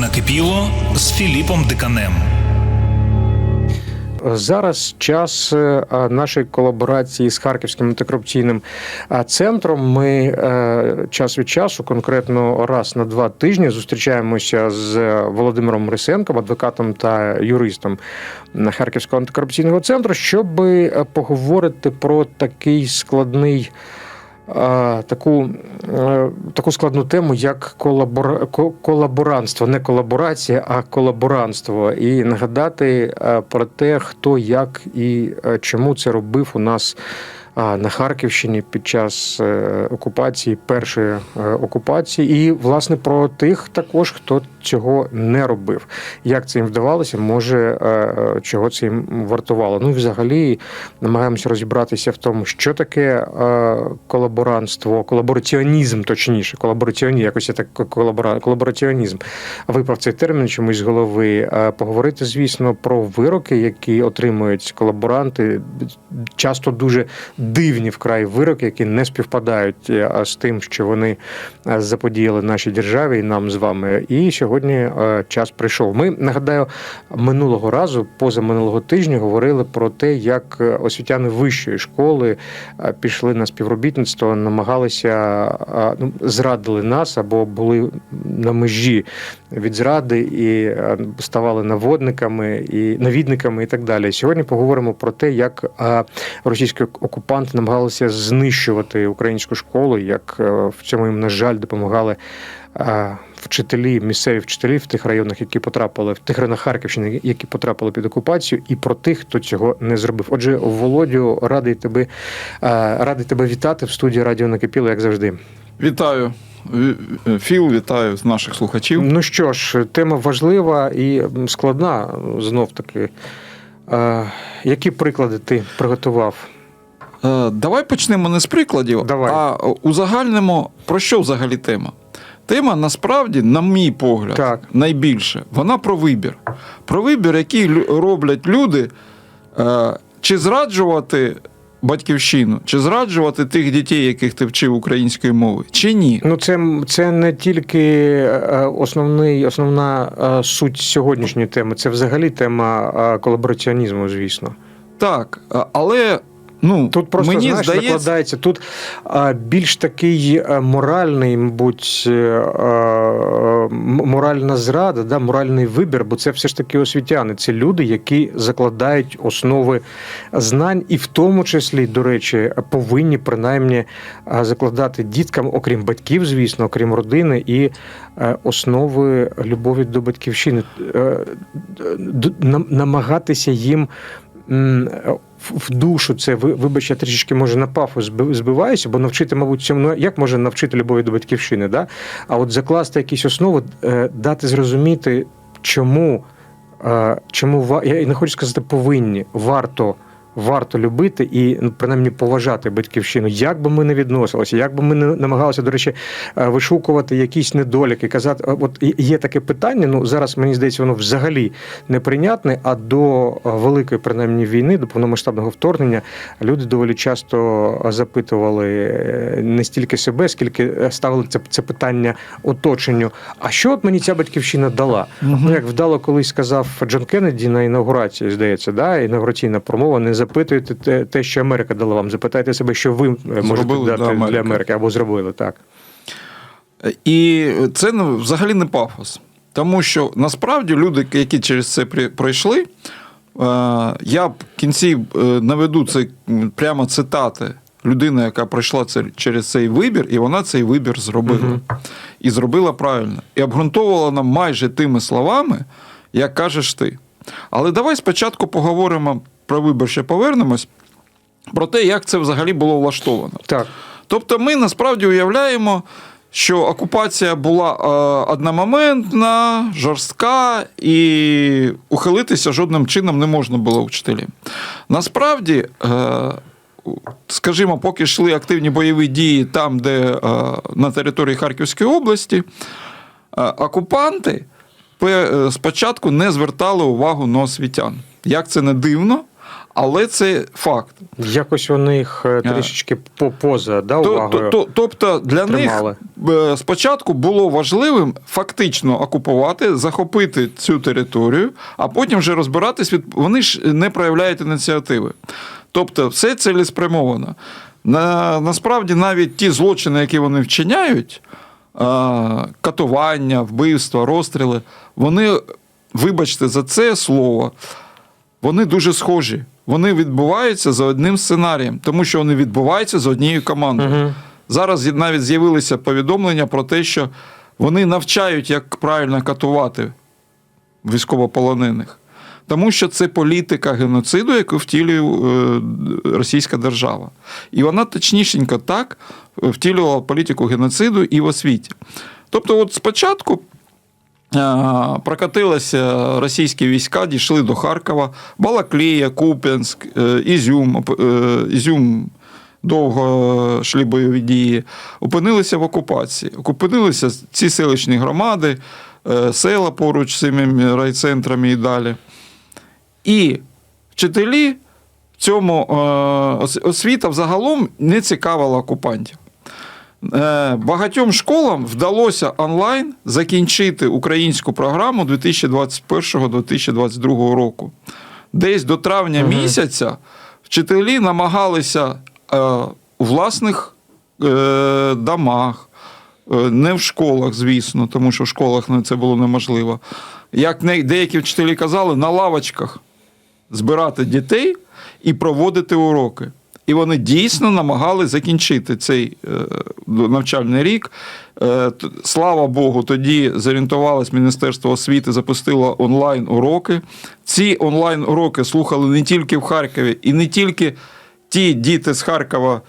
Накипіло з Філіпом Диканем. Зараз час е, нашої колаборації з Харківським антикорупційним е, центром. Ми е, час від часу, конкретно раз на два тижні, зустрічаємося з Володимиром Рисенком, адвокатом та юристом Харківського антикорупційного центру, щоб е, поговорити про такий складний. Таку, е, таку складну тему, як колабора... ко- колаборантство, не колаборація, а колаборантство, і нагадати е, про те, хто як і е, чому це робив у нас а, на Харківщині під час окупації, першої окупації, і власне про тих також, хто цього не робив. Як це їм вдавалося, може е, е, чого це їм вартувало. Ну і взагалі намагаємося розібратися в тому, що таке е, колаборантство, колабораціонізм, точніше, колабораціонізм, якось я так колабора... колабораціонізм. Випав цей термін чомусь з голови. Поговорити, звісно, про вироки, які отримують колаборанти, часто дуже дивні вкрай вироки, які не співпадають з тим, що вони заподіяли нашій державі і нам з вами. І сьогодні е, час прийшов. Ми нагадаю, минулого разу, поза минулого тижня, говорили про те, як е, освітяни вищої школи е, пішли на співробітництво, намагалися ну, зрадили нас або були на межі від зради і ставали наводниками і навідниками, і так далі. Сьогодні поговоримо про те, як російські окупанти намагалися знищувати українську школу, як в цьому їм, на жаль, допомагали. Е, Вчителі, місцеві вчителі в тих районах, які потрапили в тих районах Харківщини, які потрапили під окупацію, і про тих, хто цього не зробив. Отже, Володю, радий тебе е, радий тебе вітати в студії Радіо Накипіло, як завжди. Вітаю, Філ, вітаю з наших слухачів. Ну що ж, тема важлива і складна знов таки. Е, які приклади ти приготував? Е, Давай почнемо не з прикладів, Давай. а узагальнимо про що взагалі тема. Тема насправді, на мій погляд, Так. найбільше вона про вибір. Про вибір, який роблять люди, е, чи зраджувати батьківщину, чи зраджувати тих дітей, яких ти вчив української мови, чи ні. Ну, це, це не тільки е, основний, основна е, суть сьогоднішньої теми, це взагалі тема е, колабораціонізму, звісно. Так, е, але ну, Тут просто мені знаєш, здається, накладається тут а, більш такий е, моральний, мабуть, е, е, моральна зрада, да, моральний вибір, бо це все ж таки освітяни. Це люди, які закладають основи знань, і в тому числі, до речі, повинні принаймні а, закладати діткам, окрім батьків, звісно, окрім родини, і основи любові до батьківщини, намагатися їм. В- душу це ви- вибач, я трішечки може на пафос зби- збиваюся, бо навчити, мабуть, цьому ну, як може навчити любові до батьківщини, да? А от закласти якісь основи, е, дати зрозуміти, чому, е, чому я не хочу сказати повинні, варто. Варто любити і ну, принаймні поважати батьківщину, як би ми не відносилися, як би ми не намагалися, до речі, е, вишукувати якісь недоліки, казати, е, от є таке питання. Ну зараз мені здається, воно взагалі неприйнятне. А до е, великої принаймні війни, до повномасштабного вторгнення, люди доволі часто запитували не стільки себе, скільки ставили це, це питання оточенню. А що от мені ця батьківщина дала? Ну як вдало колись сказав Джон Кеннеді на інаугурації, здається, да, інаугураційна промова. Не запитуйте те, те, що Америка дала вам. Запитайте себе, що ви е, можете Зробили дати для для Америки. Америки або зробили так. І це ну, взагалі не пафос. Тому що насправді люди, які через це пройшли, е, я в кінці е, наведу це прямо цитати людини, яка пройшла це через цей вибір, і вона цей вибір зробила. І зробила правильно. І обґрунтовувала нам майже тими словами, як кажеш ти. Але давай спочатку поговоримо про вибір, ще повернемось, про те, як це взагалі було влаштовано. Так. Тобто ми насправді уявляємо, що окупація була е, одномоментна, жорстка, і ухилитися жодним чином не можна було вчителям. Насправді, е, скажімо, поки йшли активні бойові дії там, де е, на території Харківської області, е, окупанти спочатку не звертали увагу на освітян. Як це не дивно, але це факт. Якось вони їх е, трішечки по- поза да, То- то- то- Тобто для тримали. них е, спочатку було важливим фактично окупувати, захопити цю територію, а потім вже розбиратись від вони ж не проявляють ініціативи. Тобто, все цілеспрямовано. На, насправді, навіть ті злочини, які вони вчиняють, е, катування, вбивства, розстріли, вони, вибачте за це слово, вони дуже схожі. Вони відбуваються за одним сценарієм, тому що вони відбуваються за однією командою. Мгм. Зараз навіть з'явилися повідомлення про те, що вони навчають, як правильно катувати військовополонених. Тому що це політика геноциду, яку втілює е, Російська держава. І вона точнішенько так втілювала політику геноциду і в освіті. Тобто, от спочатку е, прокатилися російські війська, дійшли до Харкова, Балаклія, Куп'янськ, е, Ізюм, е, Ізюм. Довго йшли бойові дії, опинилися в окупації. Опинилися ці селищні громади, села поруч з цими райцентрами і далі. І вчителі в цьому освіта взагалом не цікавила окупантів. Е, Багатьом школам вдалося онлайн закінчити українську програму 2021-2022 року. Десь до травня Мгм. місяця вчителі намагалися е, у власних е, домах, е, не в школах, звісно, тому що в школах це було неможливо. Як не- деякі вчителі казали, на лавочках збирати дітей і проводити уроки. І вони дійсно намагалися закінчити цей е, навчальний рік. Е, слава Богу, тоді зорієнтувалось Міністерство освіти, запустило онлайн-уроки. Ці онлайн-уроки слухали не тільки в Харкові, і не тільки ті діти з Харкова,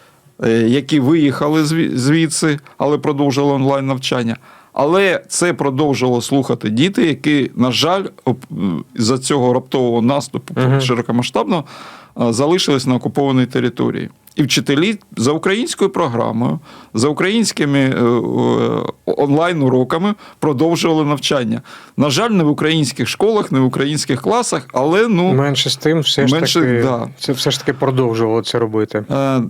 е, які виїхали звідси, але продовжили онлайн навчання. Але це продовжувало слухати діти, які, на жаль, за цього раптового наступу Мгм. широкомасштабного е, залишились на окупованій території. І вчителі за українською програмою, за українськими е, е, онлайн-уроками продовжували навчання. На жаль, не в українських школах, не в українських класах, але ну. Менше з тим, все ж таки, да. це все ж таки продовжувало це робити. Е,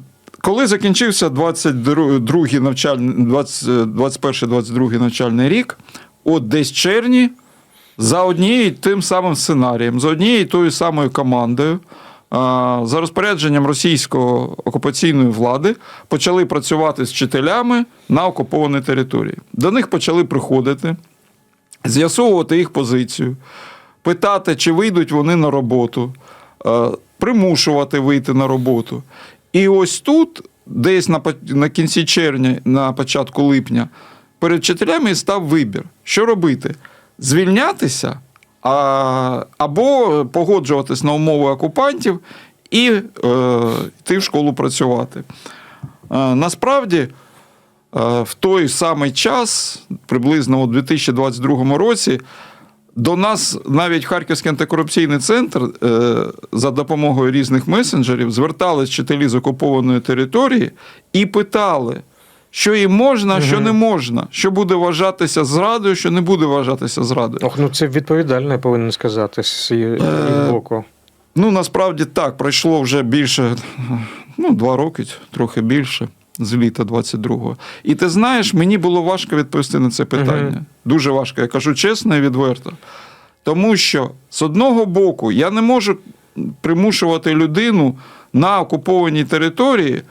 Коли закінчився 22 навчальний, 21-22 навчальний рік, от десь червні, за однією тим самим сценарієм, за однією тою самою командою, е, за розпорядженням російської окупаційної влади, почали працювати з вчителями на окупованій території. До них почали приходити, з'ясовувати їх позицію, питати, чи вийдуть вони на роботу, е, примушувати вийти на роботу. І ось тут, десь на, на кінці червня, на початку липня, перед вчителями став вибір, що робити: звільнятися а, або погоджуватись на умови окупантів і е, йти в школу працювати. Е, насправді, е, в той самий час, приблизно у 2022 році, до нас навіть Харківський антикорупційний центр е, за допомогою різних месенджерів звертались вчителі з окупованої території і питали, що їм можна, а що не можна, що буде вважатися зрадою, що не буде вважатися зрадою. Ох, ну це відповідально, я повинен сказати, з її Е, боку. Ну, насправді так, пройшло вже більше, ну, два роки, трохи більше, з літа 22-го. І ти знаєш, мені було важко відповісти на це питання. Мгм. Дуже важко, я кажу чесно і відверто. Тому що з одного боку я не можу примушувати людину на окупованій території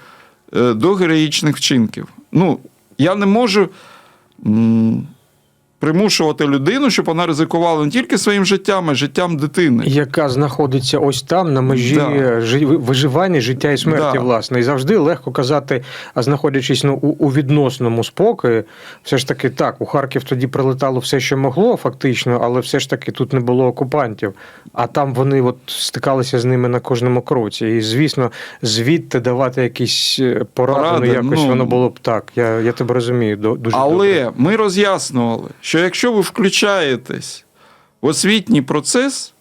е, до героїчних вчинків. Ну, я не можу. Примушувати людину, щоб вона ризикувала не тільки своїм життям, а й життям дитини. Яка знаходиться ось там на межі Да. виживання, життя і смерті, Да. власне. І завжди легко казати, а знаходячись ну, у, відносному спокої, все ж таки так, у Харків тоді прилетало все, що могло, фактично, але все ж таки тут не було окупантів. А там вони от стикалися з ними на кожному кроці. І звісно, звідти давати якісь е, поради, Поради, ну якось ну. воно було б так. Я, я тебе розумію. Дуже добре. Ми роз'яснювали, що якщо ви включаєтесь в освітній процес,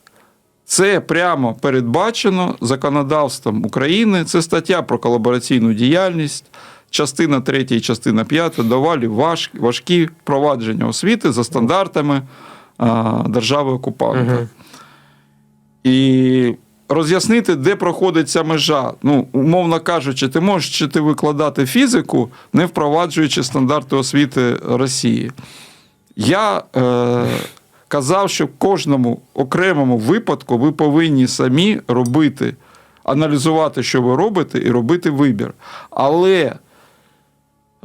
це прямо передбачено законодавством України. Це стаття про колабораційну діяльність, частина 3 і частина 5 доволі важ, важкі впровадження освіти за стандартами а, держави окупанта. Мгм. І роз'яснити, де проходить ця межа. Ну, умовно кажучи, ти можеш чи ти викладати фізику, не впроваджуючи стандарти освіти Росії. Я е, казав, що в кожному окремому випадку ви повинні самі робити, аналізувати, що ви робите, і робити вибір. Але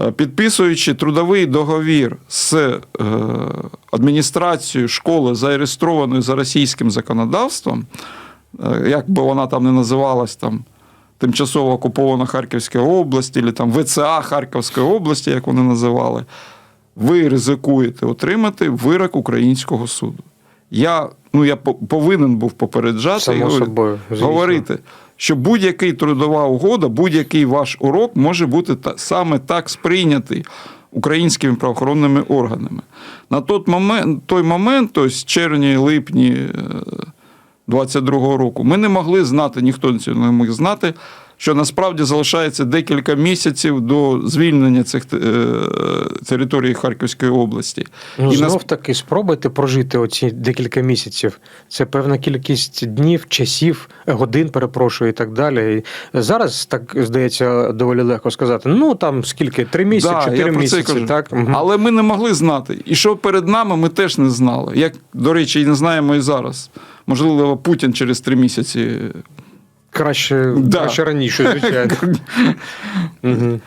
е, підписуючи трудовий договір з е, адміністрацією школи, зареєстрованою за російським законодавством, е, як би вона там не називалась там. Тимчасово окупована Харківська область, або там ВЦА Харківської області, як вони називали, ви ризикуєте отримати вирок українського суду. Я, ну, я повинен був попереджати і Само говорити- собою, говорити, що будь-який трудова угода, будь-який ваш урок може бути та, саме так сприйнятий українськими правоохоронними органами. На той момент, той момент, тобто червні, липні е, 22-го року, ми не могли знати, ніхто не міг знати, що насправді залишається декілька місяців до звільнення цих е, територій Харківської області. Ну, І знов нас- таки спробуйте прожити оці декілька місяців. Це певна кількість днів, часів, годин, перепрошую, і так далі. І зараз так здається доволі легко сказати. Ну там скільки? Три місяці, Да, я чотири місяці, кажу. так. Але ми не могли знати. І що перед нами, ми теж не знали. Як, до речі, і не знаємо і зараз. Можливо, Путін через три місяці. Краще, Да. краще раніше, звичайно.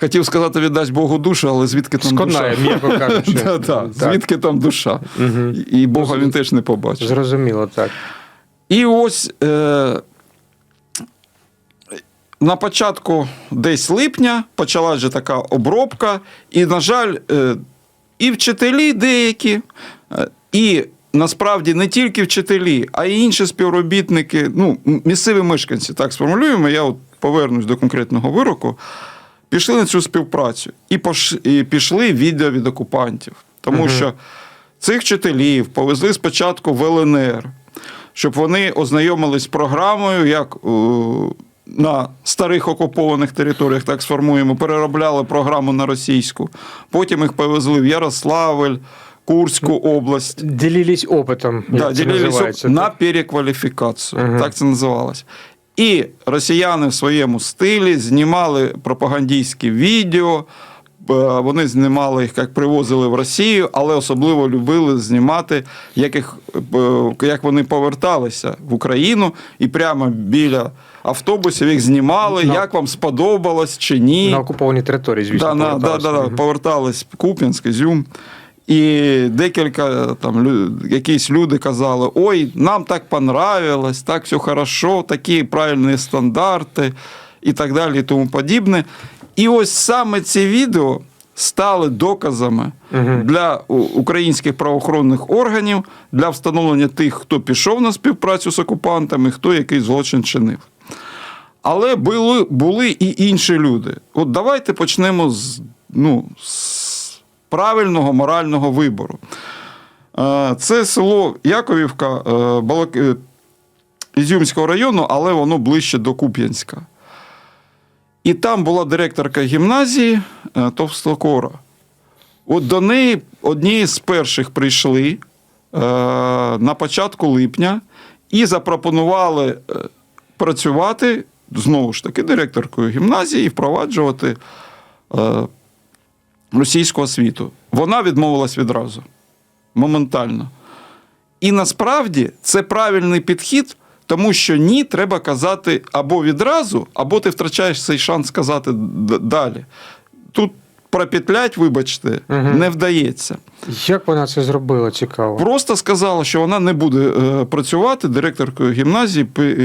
Хотів сказати, віддасть Богу душу, але звідки там Сконає, душа? м'яко кажучи. Да, да. Звідки там душа? Мгм. І Бога він теж не побачив. Зрозуміло, так. І ось е, на початку десь липня почалася вже така обробка, і, на жаль, е, і вчителі деякі, е, і насправді не тільки вчителі, а й інші співробітники, ну, місцеві мешканці, так сформулюємо. Я от повернусь до конкретного вироку. Пішли на цю співпрацю і, пішли відео від окупантів. Тому що цих вчителів повезли спочатку в ЛНР, щоб вони ознайомились з програмою, як е, на старих окупованих територіях, так сформуємо, переробляли програму на російську. Потім їх повезли в Ярославль, Курську область. Ділились опитом. Да, ділились називається, на перекваліфікацію. Мгм. Так це називалось. І росіяни в своєму стилі знімали пропагандистські відео. е, Вони знімали їх, як привозили в Росію, але особливо любили знімати, як, їх, е, як вони поверталися в Україну, і прямо біля автобусів їх знімали, На- як вам сподобалось чи ні. На окупованій території, звісно. Да, на, да, да, да, повертались Куп'янськ, Ізюм. І декілька там лю- якісь люди казали: ой, нам так понравилось, так все хорошо, такі правильні стандарти і так далі, і тому подібне. І ось саме ці відео стали доказами Мгм. для українських правоохоронних органів для встановлення тих, хто пішов на співпрацю з окупантами, хто який злочин чинив. Але були, були і інші люди. От давайте почнемо з, ну, з правильного морального вибору. Е, Це село Яковівка е, е, Ізюмського району, але воно ближче до Куп'янська. І там була директорка гімназії Товстокора. От до неї одні з перших прийшли на початку липня і запропонували працювати знову ж таки директоркою гімназії і впроваджувати російську освіту. Вона відмовилась відразу, моментально. І насправді це правильний підхід, тому що ні, треба казати або відразу, або ти втрачаєш цей шанс сказати далі. Тут пропетлять, вибачте, Мгм. не вдається. Як вона це зробила, цікаво. Просто сказала, що вона не буде е, працювати директоркою гімназії при,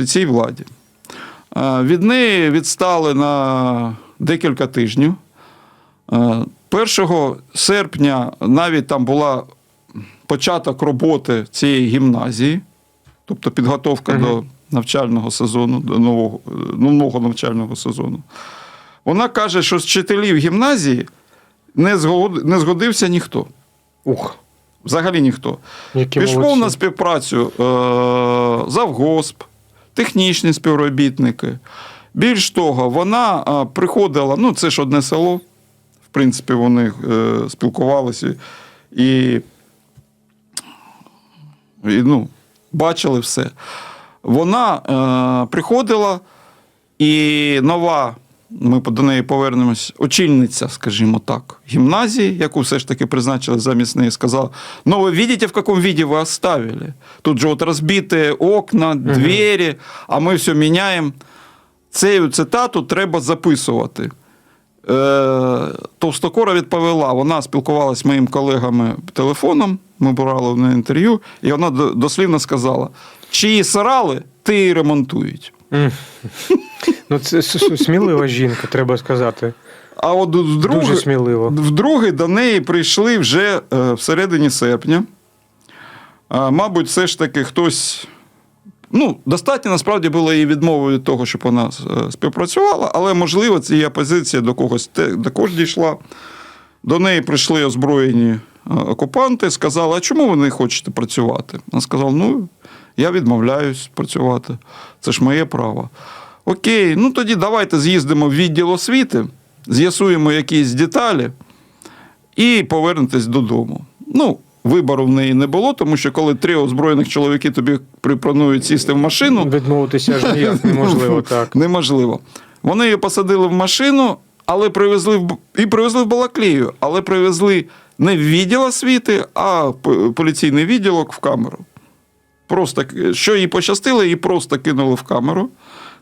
е, цій владі. Е, Від неї відстали на декілька тижнів. Е, 1 серпня навіть там була початок роботи цієї гімназії, тобто підготовка Мгм. до навчального сезону, до нового, е, нового навчального сезону. Вона каже, що з вчителів гімназії не, згод, не згодився ніхто. Ух, Взагалі ніхто. які Пішов молодці. на співпрацю е, завгосп, технічні співробітники. Більш того, вона е, приходила, ну це ж одне село, принципі, вони е, спілкувалися і, і ну, бачили все. Вона е, приходила, і нова, ми до неї повернемось, очільниця, скажімо так, гімназії, яку все ж таки призначили замість неї, сказала: ну ви бачите, в якому віді ви оставили? Тут же от розбиті окна, двері, а ми все міняємо. Цю цитату треба записувати. Е, Товстокора відповіла, вона спілкувалася з моїм колегами телефоном, ми брали неї інтерв'ю, і вона до- дослівно сказала: чиї сарали, ти і ремонтують. Ну, це смілива жінка, треба сказати. А от вдруге, Дуже сміливо. вдруге до неї прийшли вже е, всередині серпня. Мабуть, все ж таки хтось. Ну, достатньо насправді було її відмови від того, щоб вона е, співпрацювала, але можливо, ця позиція до когось також дійшла. До неї прийшли озброєні е, окупанти, сказали, а чому ви не хочете працювати? Вона сказала: ну, я відмовляюсь працювати, це ж моє право. Окей, ну тоді давайте з'їздимо в відділ освіти, з'ясуємо якісь деталі і повернетесь додому. Ну, вибору в неї не було, тому що коли три озброєних чоловіки тобі пропонують сісти в машину, Відмовитися ж ніяк неможливо, так. Неможливо. Вони її посадили в машину, але привезли в і привезли в Балаклію, але привезли не в відділ освіти, а поліційний відділок в камеру. Просто що їй пощастило, її просто кинули в камеру.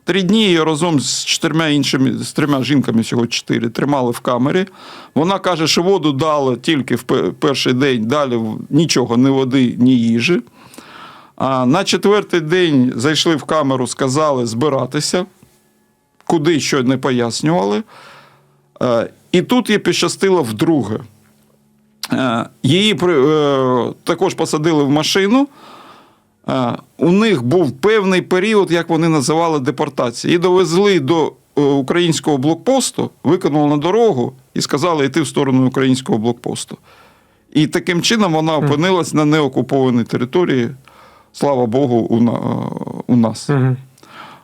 Три дні її разом з чотирма іншими, з трьома жінками, всього чотири, тримали в камері. Вона каже, що воду дали тільки в перший день, далі нічого, ні води, ні їжі. А на четвертий день зайшли в камеру, сказали збиратися, куди що не пояснювали. Е, І тут їй пощастило вдруге. Е, Її е, також посадили в машину. Е, У них був певний період, як вони називали депортації. І довезли до е, українського блокпосту, викинули на дорогу і сказали йти в сторону українського блокпосту. І таким чином вона опинилась на неокупованій території, слава Богу, у, нас.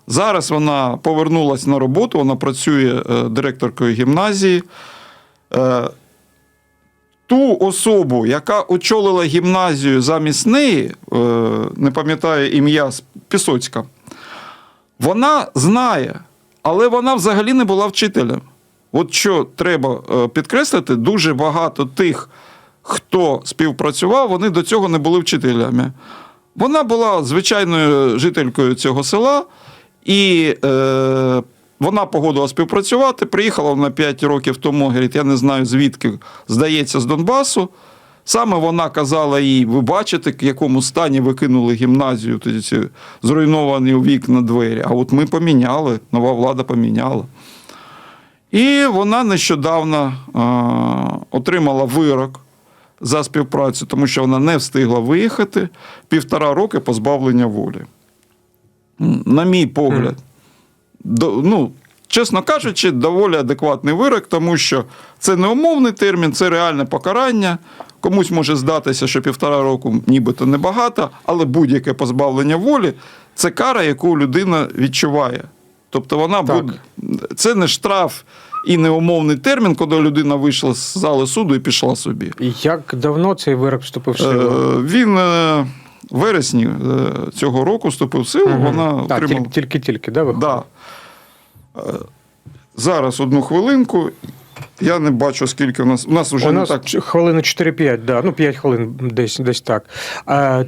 Зараз вона повернулась на роботу, вона працює е, директоркою гімназії. Ту особу, яка очолила гімназію замість неї, е, не пам'ятаю ім'я Пісоцька, вона знає, але вона взагалі не була вчителем. От що треба е, підкреслити, дуже багато тих, хто співпрацював, вони до цього не були вчителями. Вона була звичайною жителькою цього села, і е, вона погодила співпрацювати. Приїхала вона 5 років тому, говорить, я не знаю звідки, здається, з Донбасу. Саме вона казала їй: ви бачите, в якому стані ви кинули гімназію, тоді ці зруйновані вікна двері. А от ми поміняли, нова влада поміняла. І вона нещодавно е, отримала вирок за співпрацю, тому що вона не встигла виїхати півтора роки позбавлення волі. На мій погляд, ну, чесно кажучи, доволі адекватний вирок, тому що це не умовний термін, це реальне покарання. Комусь може здатися, що півтора року нібито небагато, але будь-яке позбавлення волі це кара, яку людина відчуває. Тобто вона Так. буде. Це не штраф і не умовний термін, коли людина вийшла з зали суду і пішла собі. Як давно цей вирок вступив в Е, силу? Він е, вересні е, цього року вступив в силу. Мгм. Вона А, отримала. тільки- Тільки-тільки, да, виходить? Да. Е, Зараз одну хвилинку. Я не бачу, скільки у нас. У нас вже У не нас так. хвилини 4-5, да. ну 5 хвилин десь, десь так. А,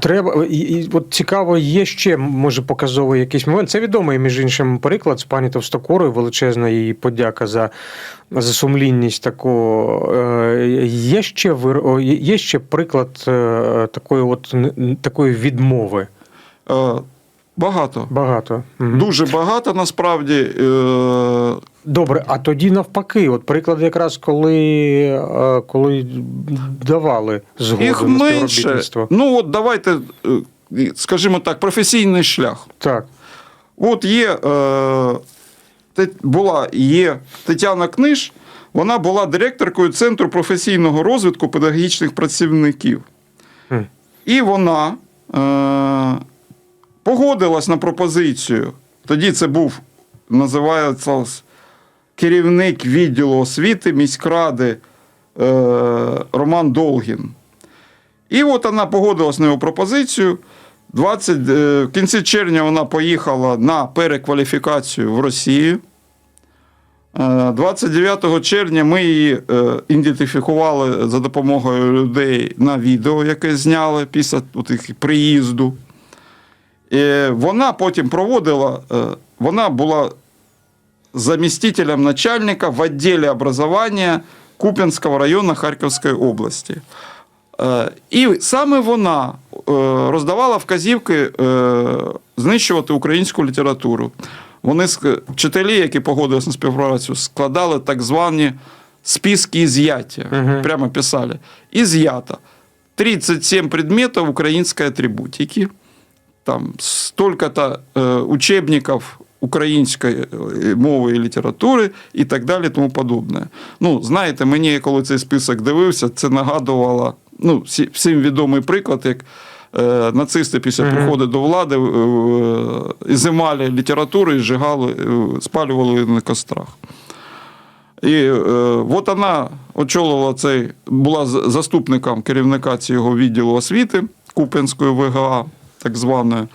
треба, і, і, от цікаво, є ще, може, показовий якийсь момент. Це відомий, між іншим, приклад з пані Товстокорою, величезна її подяка за, за сумлінність такого. Е, Є ще, є- ще приклад е, такої, от, такої відмови. Багато. Багато. Мгм. Дуже багато насправді. Е, Добре, а тоді навпаки, от приклад якраз коли, е, коли давали згоду Їх на співробітництво. Ну, от давайте, е, скажімо так, професійний шлях. Так. От є, е, була, є Тетяна Книж, вона була директоркою Центру професійного розвитку педагогічних працівників. Хм. І вона е, погодилась на пропозицію. Тоді це був, називається керівник відділу освіти міськради е, Роман Долгін. І от вона погодилась на його пропозицію 20, е, в кінці червня вона поїхала на перекваліфікацію в Росію. Е, 29 червня ми її е, ідентифікували за допомогою людей на відео, яке зняли після приїзду. І вона потім проводила, е, вона була заместителем начальника в отделе образования Куп'янського району Харківської області. Е, І саме вона е, роздавала вказівки знищувати українську літературу. Вони вчителі, які погодилися на співпрацю, складали так звані списки із'яття. Мгм. Прямо писали. Изъято 37 предметов украинской атрибутики, там столько-то э, учебников української е, мови і літератури і так далі, тому подобне. Ну, знаєте, мені, коли цей список дивився, це нагадувало ну, всім відомий приклад, як е, нацисти після Мгм. приходу до влади е, ізимали літературу і зжигали, е, спалювали на кострах. І е, от вона очолила цей, була заступником керівника цього відділу освіти Куп'янської ВГА, так званої. Е,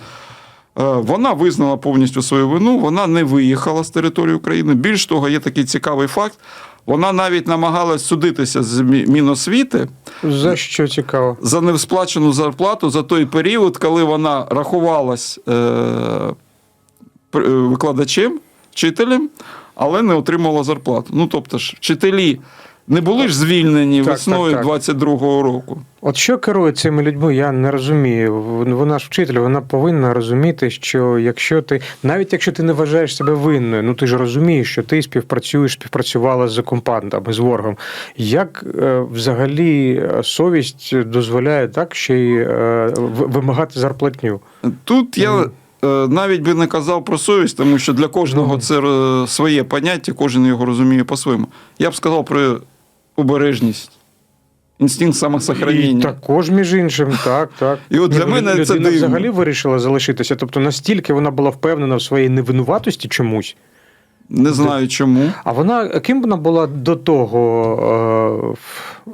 Вона визнала повністю свою вину, вона не виїхала з території України. Більш того, є такий цікавий факт. Вона навіть намагалась судитися з Мі- Міносвіти За що цікаво? за невсплачену зарплату за той період, коли вона рахувалась е, е, викладачем, вчителем, але не отримувала зарплату. Ну, тобто ж, вчителі не були ж звільнені Так, весною так, так. 22-го року. От що керує цими людьми, я не розумію. Вона ж вчитель, вона повинна розуміти, що якщо ти, навіть якщо ти не вважаєш себе винною, ну ти ж розумієш, що ти співпрацюєш, співпрацювала з окупантами, з ворогом. Як е, взагалі совість дозволяє так ще й е, вимагати зарплатню? Тут я е, навіть би не казав про совість, тому що для кожного це е, своє поняття, кожен його розуміє по-своєму. Я б сказав про обережність, інстинкт І також, між іншим, так, так. І от для Ні, мене це дивно. взагалі вирішила залишитися. Тобто настільки вона була впевнена в своїй невинуватості чомусь. Не знаю чому. А вона ким вона була до того е,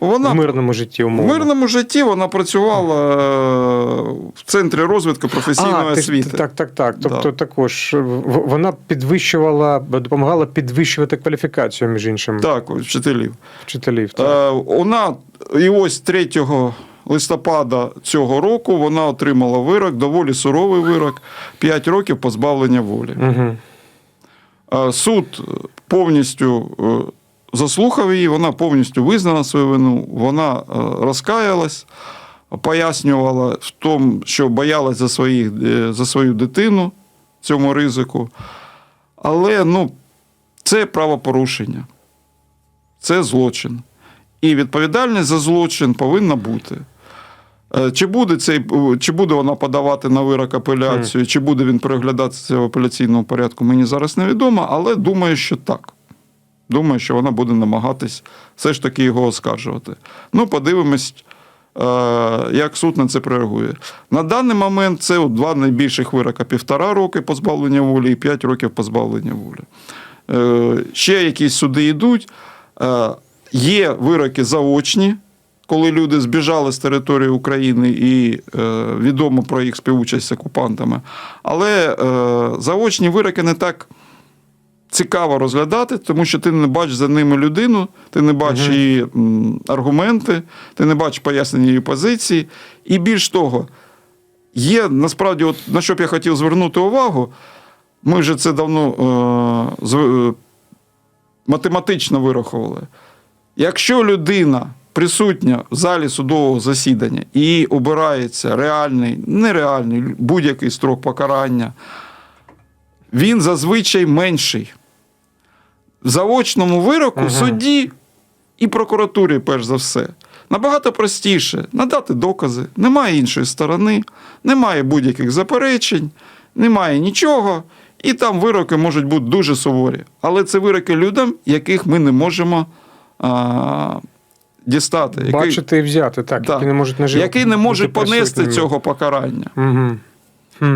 Вона в мирному житті В мирному житті вона працювала е, в центрі розвитку професійної а, ти освіти. Так, так, так. Тобто Да. також вона підвищувала, допомагала підвищувати кваліфікацію, між іншим, Так, вчителів. вчителів. Так. Е, вона і ось 3 листопада цього року вона отримала вирок, доволі суровий вирок, 5 років позбавлення волі. Угу. Е, Суд повністю е, заслухав її, вона повністю визнала свою вину, вона е, розкаялась, пояснювала в тому, що боялась за, своїх, е, за свою дитину цьому ризику. Але ну, це правопорушення, це злочин. І відповідальність за злочин повинна бути. Е, Чи буде, цей, чи буде вона подавати на вирок апеляцію, чи буде він переглядатися в апеляційному порядку, мені зараз невідомо, але думаю, що так. Думаю, що вона буде намагатись все ж таки його оскаржувати. Ну, подивимось, е, як суд на це реагує. На даний момент це два найбільших вирока: півтора роки позбавлення волі і п'ять років позбавлення волі. Е, Ще якісь суди йдуть. Е, Є вироки заочні, коли люди збіжали з території України і відомо про їх співучасть з окупантами. Але заочні вироки не так цікаво розглядати, тому що ти не бачиш за ними людину, ти не бачиш Мгм. її аргументи, ти не бачиш пояснення її позиції. І більш того, є насправді, от, на що б я хотів звернути увагу, ми вже це давно е, е, математично вирахували. Якщо людина присутня в залі судового засідання і обирається реальний, нереальний будь-який строк покарання, він зазвичай менший. Заочному вироку Ага. судді і прокуратурі, перш за все, набагато простіше надати докази, немає іншої сторони, немає будь-яких заперечень, немає нічого. І там вироки можуть бути дуже суворі. Але це вироки людям, яких ми не можемо а, дістати. який- Бачити і взяти, так, Да. які не можуть нажити. який не можуть понести цього покарання. Угу.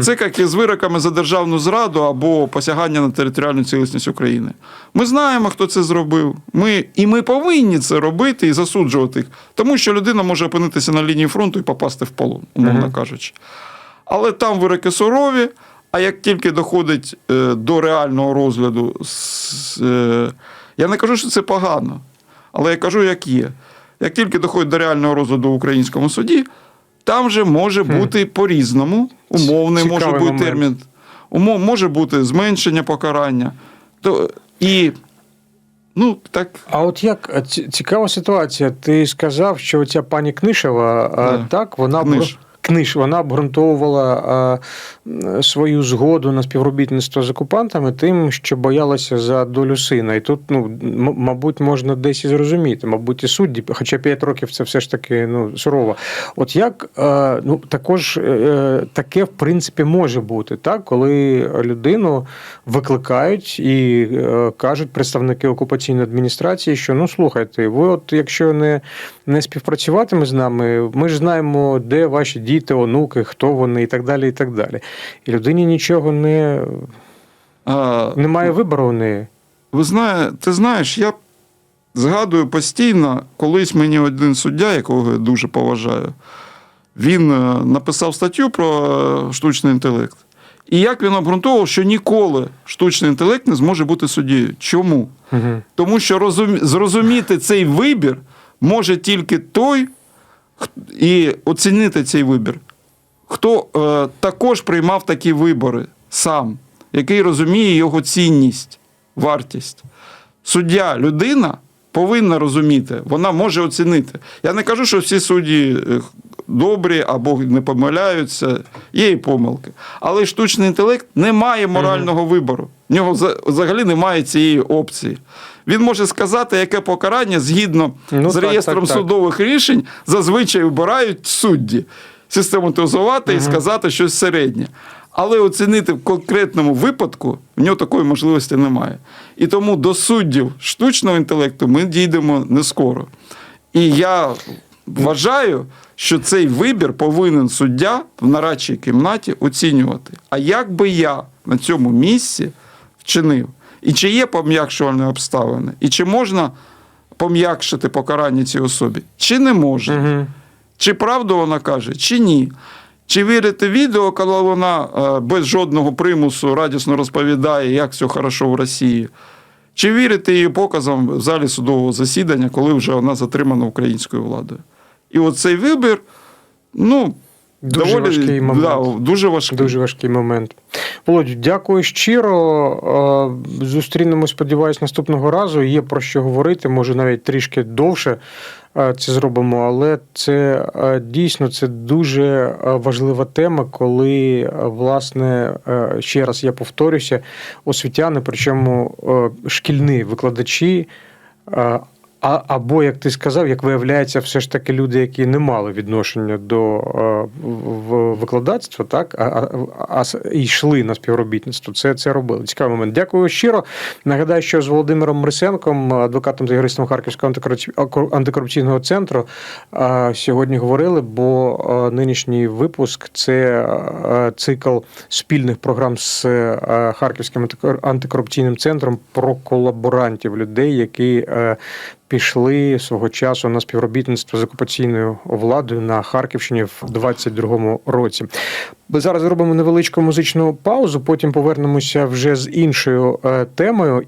Це як і з вироками за державну зраду або посягання на територіальну цілісність України. Ми знаємо, хто це зробив. Ми, і ми повинні це робити і засуджувати їх, тому що людина може опинитися на лінії фронту і попасти в полон, умовно кажучи. Але там вироки сурові. А як тільки доходить е, до реального розгляду, с- е, я не кажу, що це погано, але я кажу, як є. Як тільки доходить до реального розгляду в українському суді, там вже може бути по-різному. Умовний може бути момент. термін, умов, може бути зменшення покарання. То, і, ну, так, А от як цікава ситуація. Ти сказав, що ця пані Книшева, Да. так, вона Книж. Книж, вона обґрунтовувала свою згоду на співробітництво з окупантами тим, що боялася за долю сина. І тут, ну, мабуть, можна десь і зрозуміти, мабуть, і судді, хоча 5 років це все ж таки ну, сурово. От як е, ну, також е, таке, в принципі, може бути, так, коли людину викликають і е, кажуть представники окупаційної адміністрації, що ну слухайте, ви, от якщо не, не співпрацюватиме з нами, ми ж знаємо, де ваші діти, онуки, хто вони, і так далі. І так далі. І людині нічого не а, немає вибору у неї. Ви знає, ти знаєш, я згадую постійно, колись мені один суддя, якого я дуже поважаю, він е, написав статтю про е, штучний інтелект. І як він обґрунтовував, що ніколи штучний інтелект не зможе бути суддєю. Чому? Угу. Тому що розумі- зрозуміти цей вибір може тільки той, і оцінити цей вибір, хто е, також приймав такі вибори сам, який розуміє його цінність, вартість. Суддя, людина повинна розуміти, вона може оцінити. Я не кажу, що всі судді е, добрі або не помиляються, є і помилки. Але штучний інтелект не має морального вибору. В нього взагалі немає цієї опції. Він може сказати, яке покарання згідно Ну, з так, реєстром так, так. судових рішень зазвичай обирають судді. Систематизувати і сказати щось середнє. Але оцінити в конкретному випадку в нього такої можливості немає. І тому до суддів штучного інтелекту ми дійдемо не скоро. І я вважаю, що цей вибір повинен суддя в нарадчій кімнаті оцінювати. А як би я на цьому місці вчинив? І чи є пом'якшувальні обставини? І чи можна пом'якшити покарання цій особі? Чи не можна? Угу. Чи правду вона каже, чи ні? Чи вірити відео, коли вона е, без жодного примусу радісно розповідає, як все хорошо в Росії? Чи вірити її показам в залі судового засідання, коли вже вона затримана українською владою? І оцей вибір, ну, Дуже доволі важкий момент. Да, дуже важкий. Дуже важкий момент. Володю, дякую щиро. Е, Зустрінемось, сподіваюсь, наступного разу. Є про що говорити, може навіть трішки довше е, це зробимо, але це е, дійсно це дуже важлива тема, коли власне ще раз я повторюся, освітяни, причому шкільні викладачі. А, або, як ти сказав, як виявляється, все ж таки люди, які не мали відношення до е, викладацтва, так, а, а, а йшли на співробітництво, це, це робили. Цікавий момент. Дякую щиро. Нагадаю, що з Володимиром Мрисенком, адвокатом та юристом Харківського антикорупці- антикорупційного центру, е, сьогодні говорили, бо е, нинішній випуск це цикл спільних програм з Харківським антикор- антикорупційним центром про колаборантів, людей, які пішли свого часу на співробітництво з окупаційною владою на Харківщині в 22-му році. Ми зараз зробимо невеличку музичну паузу, потім повернемося вже з іншою е, темою.